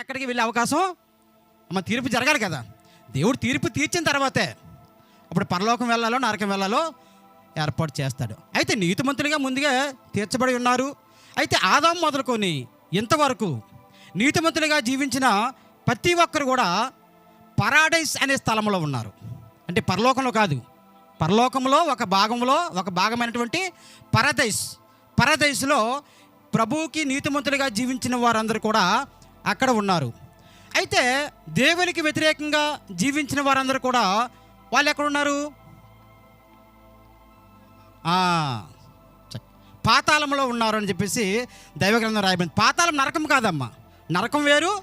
ఎక్కడికి వెళ్ళే అవకాశం? అమ్మ తీర్పు జరగాలి కదా. దేవుడు తీర్పు తీర్చిన తర్వాతే అప్పుడు పరలోకం వెళ్ళాలో నరకం వెళ్ళాలో ఏర్పాటు చేస్తాడు. అయితే నీతిమంతులుగా ముందుగా తీర్చబడి ఉన్నారు. అయితే ఆదాం మొదలుకొని ఇంతవరకు నీతిమంతులుగా జీవించిన ప్రతి ఒక్కరు కూడా పరాడైస్ అనే స్థలంలో ఉన్నారు. అంటే పరలోకంలో కాదు. పరలోకంలో ఒక భాగంలో ఒక భాగమైనటువంటి పరదైస్ పరదైస్లో ప్రభువుకి నీతిమంతులుగా జీవించిన వారందరూ కూడా అక్కడ ఉన్నారు. అయితే దేవునికి వ్యతిరేకంగా జీవించిన వారందరూ కూడా వాళ్ళు ఎక్కడ ఉన్నారు? పాతాళంలో ఉన్నారు అని చెప్పేసి దైవగ్రంథం రాయబడింది. పాతాళం నరకం కాదమ్మా. నరకం వేరు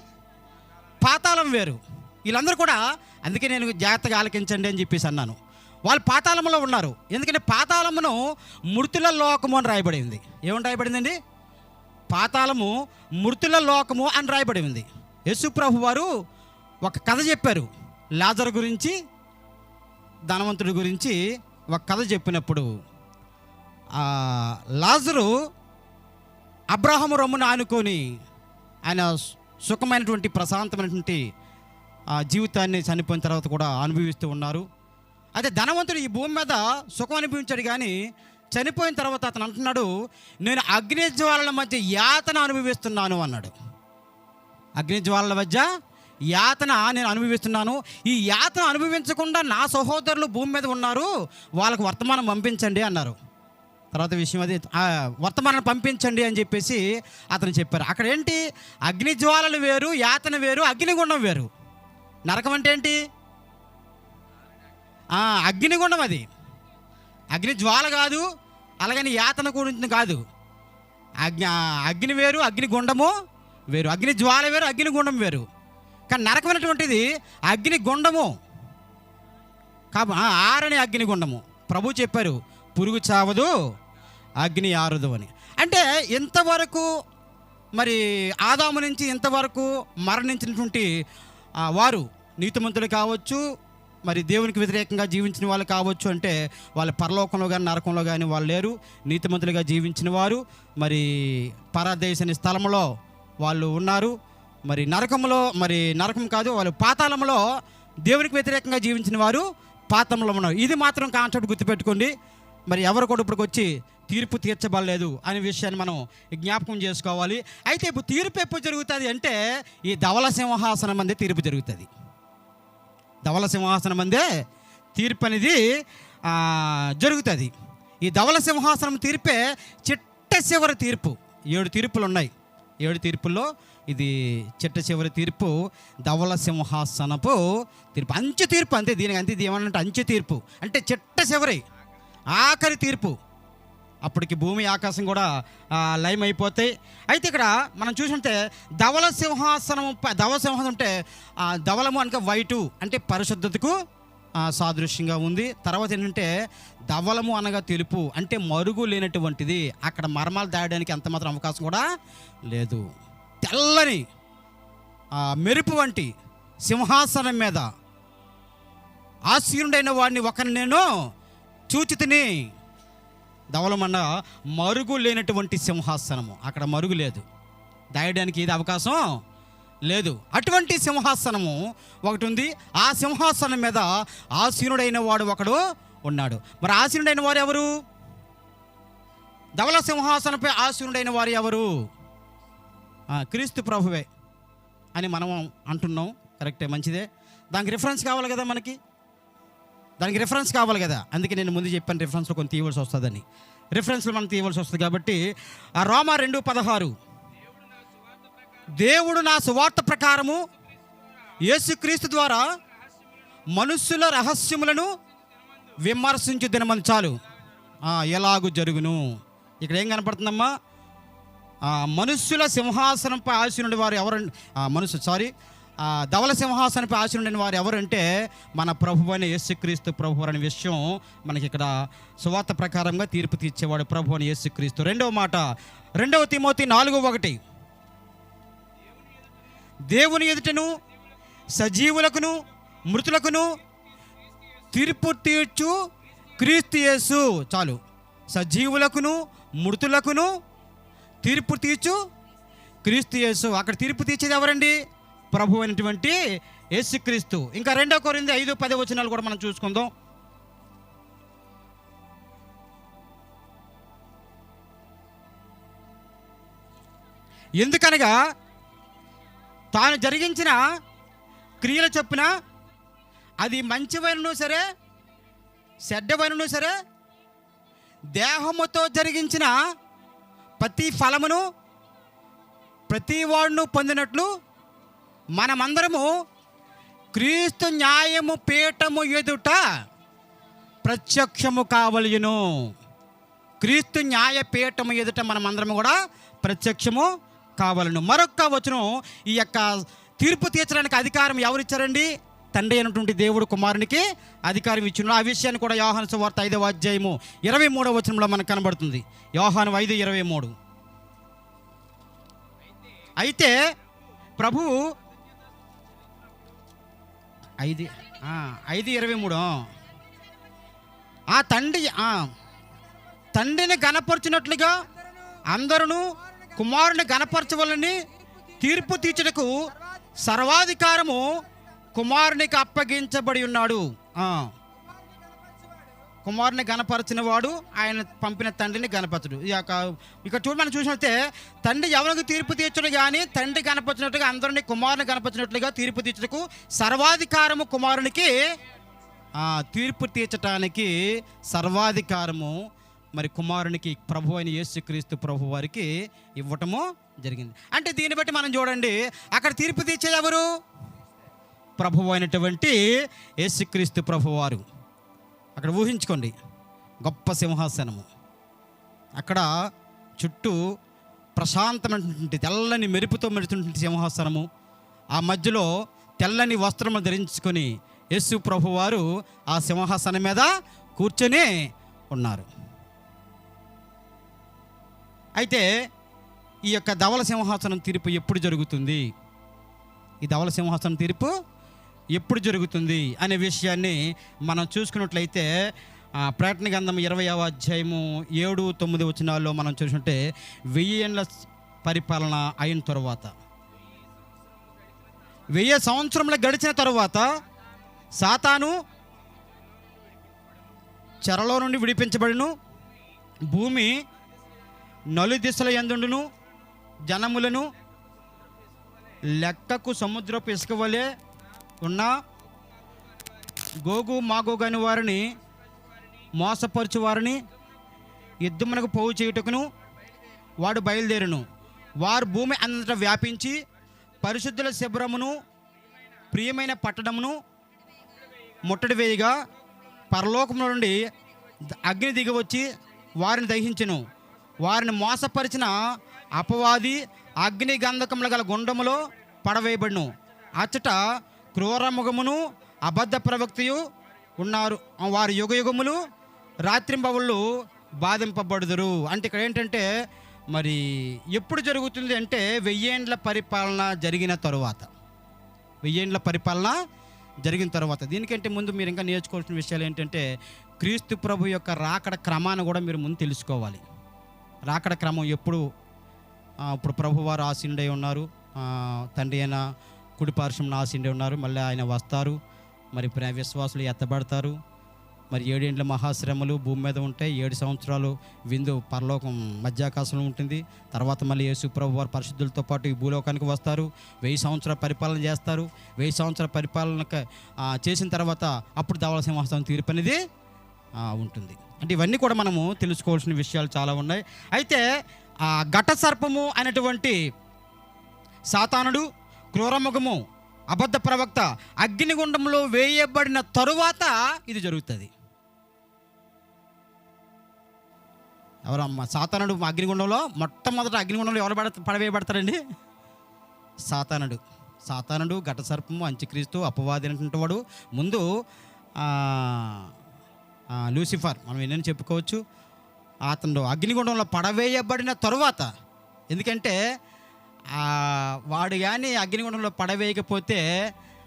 పాతాళం వేరు. వీళ్ళందరూ కూడా అందుకే నేను జాగ్రత్తగా ఆలకించండి అని చెప్పేసి అన్నాను. వాళ్ళు పాతాళంలో ఉన్నారు. ఎందుకంటే పాతాళమును మృతుల లోకము అని రాయబడింది. ఏమని రాయబడిందండి? పాతాళము మృతుల లోకము అని రాయబడి ఉంది. యేసుప్రభు వారు ఒక కథ చెప్పారు. లాజర్ గురించి ధనవంతుడి గురించి ఒక కథ చెప్పినప్పుడు లాజరు అబ్రాహము రొమ్మును ఆనుకొని ఆయన సుఖమైనటువంటి ప్రశాంతమైనటువంటి ఆ జీవితాన్ని చనిపోయిన తర్వాత కూడా అనుభవిస్తూ ఉన్నారు. అయితే ధనవంతుడు ఈ భూమి మీద సుఖం అనుభవించాడు కానీ చనిపోయిన తర్వాత అతను అంటున్నాడు నేను అగ్నిజ్వాలల మధ్య యాతన అనుభవిస్తున్నాను అన్నాడు. అగ్నిజ్వాలల మధ్య యాతన నేను అనుభవిస్తున్నాను. ఈ యాతన అనుభవించకుండా నా సహోదరులు భూమి మీద ఉన్నారు వాళ్ళకు వర్తమానం పంపించండి అన్నారు. తర్వాత విషయం అది వర్తమానం పంపించండి అని చెప్పేసి అతను చెప్పారు. అక్కడ ఏంటి? అగ్నిజ్వాలలు వేరు యాతన వేరు అగ్నిగుండం వేరు. నరకం అంటే ఏంటి? అగ్నిగుండం అది. అగ్ని జ్వాల కాదు అలాగని యాతన గురించి కాదు. అగ్ని అగ్ని వేరు అగ్ని గుండము వేరు. అగ్ని జ్వాల వేరు అగ్ని గుండం వేరు. కానీ నరకమైనటువంటిది అగ్నిగుండము కాబ ఆ, ఆరని అగ్నిగుండము ప్రభు చెప్పారు పురుగు చావదు అగ్ని ఆరదు అని. అంటే ఇంతవరకు మరి ఆదాము నుంచి ఇంతవరకు మరణించినటువంటి వారు నీతిమంతులు కావచ్చు మరి దేవునికి వ్యతిరేకంగా జీవించిన వాళ్ళు కావచ్చు అంటే వాళ్ళ పరలోకంలో కానీ నరకంలో కానీ వాళ్ళు లేరు. నీతిమంతులుగా జీవించిన వారు. మరి పరదేశని స్థలంలో వాళ్ళు ఉన్నారు. మరి నరకంలో మరి నరకం కాదు వాళ్ళు పాతాళంలో దేవునికి వ్యతిరేకంగా జీవించిన వారు పాతంలో ఉన్నారు. ఇది మాత్రం కాన్సెప్ట్ గుర్తుపెట్టుకోండి. మరి ఎవరు కూడా ఇప్పటికి వచ్చి తీర్పు తీర్చబడలేదు అనే విషయాన్ని మనం జ్ఞాపకం చేసుకోవాలి. అయితే ఇప్పుడు తీర్పు ఎప్పుడు జరుగుతుంది అంటే ఈ ధవల సింహాసనం అందే తీర్పు జరుగుతుంది. ధవల సింహాసనం అందే తీర్పు అనేది జరుగుతుంది. ఈ ధవల సింహాసనం తీర్పే చిట్ట చివరి తీర్పు. ఏడు తీర్పులు ఉన్నాయి ఏడు తీర్పుల్లో ఇది చిట్ట చివరి తీర్పు ధవల సింహాసనపు తీర్పు. అంచె తీర్పు అంతే దీనికి అంతే ఇది ఏమన్నంటే అంచె తీర్పు. అంటే చిట్ట చివరి ఆఖరి తీర్పు. అప్పటికి భూమి ఆకాశం కూడా లయం అయిపోతాయి అయితే ఇక్కడ మనం చూసుంటే ధవల సింహాసనం ధవల సింహాసనం అంటే ఆ, ధవలము అనక వైటు అంటే పరిశుద్ధతకు సాదృశ్యంగా ఉంది. తర్వాత ఏంటంటే ధవలము అనగా తెలుపు అంటే మరుగు లేనటువంటిది. అక్కడ మర్మాలు దాయడానికి ఎంత మాత్రం అవకాశం కూడా లేదు. తెల్లని మెరుపు వంటి సింహాసనం మీద ఆశీనుడైన వాడిని ఒకరిని నేను చూచి తిని ధవలమన్న మరుగు లేనటువంటి సింహాసనము. అక్కడ మరుగు లేదు. దాయడానికి ఇది అవకాశం? లేదు. అటువంటి సింహాసనము ఒకటి ఉంది. ఆ సింహాసనం మీద ఆసీనుడైన వాడు ఒకడు ఉన్నాడు. మరి ఆసీనుడైన వారు ఎవరు? ధవల సింహాసనంపై ఆసీనుడైన వారు ఎవరు? క్రీస్తు ప్రభువే అని మనం అంటున్నాం. కరెక్టే మంచిదే. దానికి రిఫరెన్స్ కావాలి కదా మనకి? దానికి రిఫరెన్స్ కావాలి కదా. అందుకే నేను ముందు చెప్పాను రిఫరెన్స్లో కొంత తీయవలసి వస్తుందని. రిఫరెన్స్లో మనం తీయవలసి వస్తుంది కాబట్టి ఆ రోమా రెండు పదహారు. దేవుడు నా సువార్త ప్రకారము యేసుక్రీస్తు ద్వారా మనుష్యుల రహస్యములను విమర్శించు దినమని చాలు. ఎలాగు జరుగును? ఇక్కడ ఏం కనపడుతుందమ్మా? మనుష్యుల సింహాసనంపై ఆశీనుడి వారు ఎవరు? మనుషు సారీ ధవల సింహాసనపై ఆశీనుడిన వారు ఎవరంటే మన ప్రభు అయిన యేసుక్రీస్తు ప్రభు అనే విషయం మనకి ఇక్కడ సువార్త ప్రకారంగా తీర్పు తీర్చేవాడు ప్రభు అని యేసుక్రీస్తు. రెండవ మాట రెండవ తిమోతి నాలుగు ఒకటి. దేవుని ఎదుటను సజీవులకును మృతులకును తీర్పు తీర్చు క్రీస్తు యేసు. చాలు. సజీవులకును మృతులకును తీర్పు తీర్చు క్రీస్తు యేసు. అక్కడ తీర్పు తీర్చేది ఎవరండి? ప్రభు అయినటువంటి యేసుక్రీస్తు. ఇంకా రెండో కొరింది ఐదు పది వచనాలు కూడా మనం చూసుకుందాం. ఎందుకనగా తాను జరిగించిన క్రియల చొప్పున అది మంచివైనను సరే చెడ్డవైనను సరే దేహముతో జరిగించిన ప్రతి ఫలమును ప్రతి వాడును పొందినట్లు మనమందరము క్రీస్తు న్యాయము పీఠము ఎదుట ప్రత్యక్షము కావలయును. క్రీస్తు న్యాయ పీఠము ఎదుట మనమందరము కూడా ప్రత్యక్షము కావాలను. మరొక వచనం ఈ యొక్క తీర్పు తీర్చడానికి అధికారం ఎవరిచ్చారండి? తండ్రి అయినటువంటి దేవుడు కుమారునికి అధికారం ఇచ్చిన. ఆ విషయాన్ని కూడా యోహాను సువార్త ఐదవ అధ్యాయము ఇరవై మూడవ వచనంలో మనకు కనబడుతుంది. యోహాను ఐదు ఇరవై మూడు. అయితే ప్రభువు ఐదు ఐదు ఇరవై మూడు. ఆ తండ్రి తండ్రిని గనపరచినట్లుగా అందరూ కుమారుని గనపరచవలని తీర్పు తీర్చుటకు సర్వాధికారము కుమారునికి అప్పగించబడి ఉన్నాడు. కుమారుని గనపరచిన వాడు ఆయన పంపిన తండ్రిని గనపరచడు ఈ యొక్క ఇక్కడ చూడ మనం చూసినట్టే తండ్రి ఎవరికి తీర్పు తీర్చడు కానీ తండ్రి గనపరిచినట్టుగా అందరినీ కుమారుని గనపరిచినట్లుగా తీర్పు తీర్చటకు సర్వాధికారము కుమారునికి తీర్పు తీర్చటానికి సర్వాధికారము మరి కుమారునికి ప్రభు అయిన యేసుక్రీస్తు ప్రభు వారికి ఇవ్వటము జరిగింది. అంటే దీన్ని బట్టి మనం చూడండి అక్కడ తీర్పు తీర్చేది ఎవరు? ప్రభు అయినటువంటి యేసుక్రీస్తు ప్రభువారు అక్కడ ఊహించుకోండి. గొప్ప సింహాసనము. అక్కడ చుట్టూ ప్రశాంతమైనటువంటి తెల్లని మెరుపుతో మెరుతున్నటువంటి సింహాసనము. ఆ మధ్యలో తెల్లని వస్త్రము ధరించుకొని యేసు ప్రభువారు ఆ సింహాసనం మీద కూర్చొని ఉన్నారు. అయితే ఈ యొక్క ధవల సింహాసనం తీర్పు ఎప్పుడు జరుగుతుంది? ఈ ధవల సింహాసనం తీర్పు ఎప్పుడు జరుగుతుంది అనే విషయాన్ని మనం చూసుకున్నట్లయితే ప్రకటన గంధం ఇరవై అధ్యాయము ఏడు తొమ్మిది వచనాల్లో మనం చూసుకుంటే వెయ్యి ఏళ్ళ పరిపాలన అయిన తర్వాత. వెయ్యి సంవత్సరంలో గడిచిన తర్వాత సాతాను చెరలో నుండి విడిపించబడిను. భూమి నలు దిశల ఎందుండును జనములను లెక్కకు సముద్రపు ఇసుక వలె ఉన్న గోగు మాగోగు అని వారిని మోసపరచు వారిని యుద్ధమునకు పోవు చేయుటకును వాడు బయలుదేరును. వారు భూమి అంతటా వ్యాపించి పరిశుద్ధుల శిబిరమును ప్రియమైన పట్టణమును ముట్టడి వేయగా పరలోకము నుండి అగ్ని దిగి వచ్చి వారిని దహించను. వారిని మోసపరిచిన అపవాది అగ్ని గంధకముల గల గుండములో పడవేయబడును. అచ్చట క్రూరముఖమును అబద్ధ ప్రవక్తయు ఉన్నారు. వారు యుగ యుగములు రాత్రింబవుళ్ళు బాధింపబడుదురు. అంటే ఇక్కడ ఏంటంటే మరి ఎప్పుడు జరుగుతుంది అంటే వెయ్యేండ్ల పరిపాలన జరిగిన తరువాత. వెయ్యేండ్ల పరిపాలన జరిగిన తర్వాత. దీనికంటే ముందు మీరు ఇంకా నేర్చుకోవాల్సిన విషయాలు ఏంటంటే క్రీస్తు ప్రభు యొక్క రాకడ క్రమాన్ని కూడా మీరు ముందు తెలుసుకోవాలి. రాకడ క్రమం ఎప్పుడు ఇప్పుడు ప్రభువారు ఆసీనుడై ఉన్నారు. తండ్రి అయిన కుడి పార్శ్వం ఉన్నారు. మళ్ళీ ఆయన వస్తారు. మరి ప్ర- విశ్వాసులు ఎత్తబడతారు. మరి ఏడేండ్ల మహాశ్రమలు భూమి మీద ఉంటాయి ఏడు సంవత్సరాలు విందు పరలోకం మధ్యాకాశంలో ఉంటుంది. తర్వాత మళ్ళీ యేసు ప్రభు వారు పరిశుద్ధులతో పాటు ఈ భూలోకానికి వస్తారు. వెయ్యి సంవత్సరాల పరిపాలన చేస్తారు. వెయ్యి సంవత్సరాల పరిపాలన చేసిన తర్వాత అప్పుడు ధవల సింహాసనం తీర్పు అనేది ఉంటుంది. అంటే ఇవన్నీ కూడా మనము తెలుసుకోవాల్సిన విషయాలు చాలా ఉన్నాయి. అయితే ఆ ఘట సర్పము అనేటువంటి సాతానుడు క్రూరముఖము అబద్ధ ప్రవక్త అగ్నిగుండంలో వేయబడిన తరువాత ఇది జరుగుతుంది. ఎవరమ్మా సాతానుడు అగ్నిగుండంలో మొట్టమొదట అగ్నిగుండంలో ఎవరు పడ పడవేయబడతారండి? సాతానుడు. సాతానుడు ఘట సర్పము అంత్యక్రీస్తు అపవాది అనేటువంటి వాడు. ముందు లూసిఫర్ మనం ఎన్నని చెప్పుకోవచ్చు. అతను అగ్నిగుండంలో పడవేయబడిన తరువాత ఎందుకంటే వాడు కానీ అగ్నిగుండంలో పడవేయకపోతే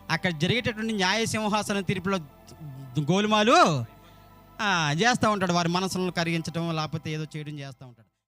అక్కడ జరిగేటటువంటి న్యాయ సింహాసనం తీర్పులో గోలుమాలు చేస్తూ ఉంటాడు. వారి మనసులను కరిగించడం లేకపోతే ఏదో చేయడం చేస్తూ ఉంటాడు.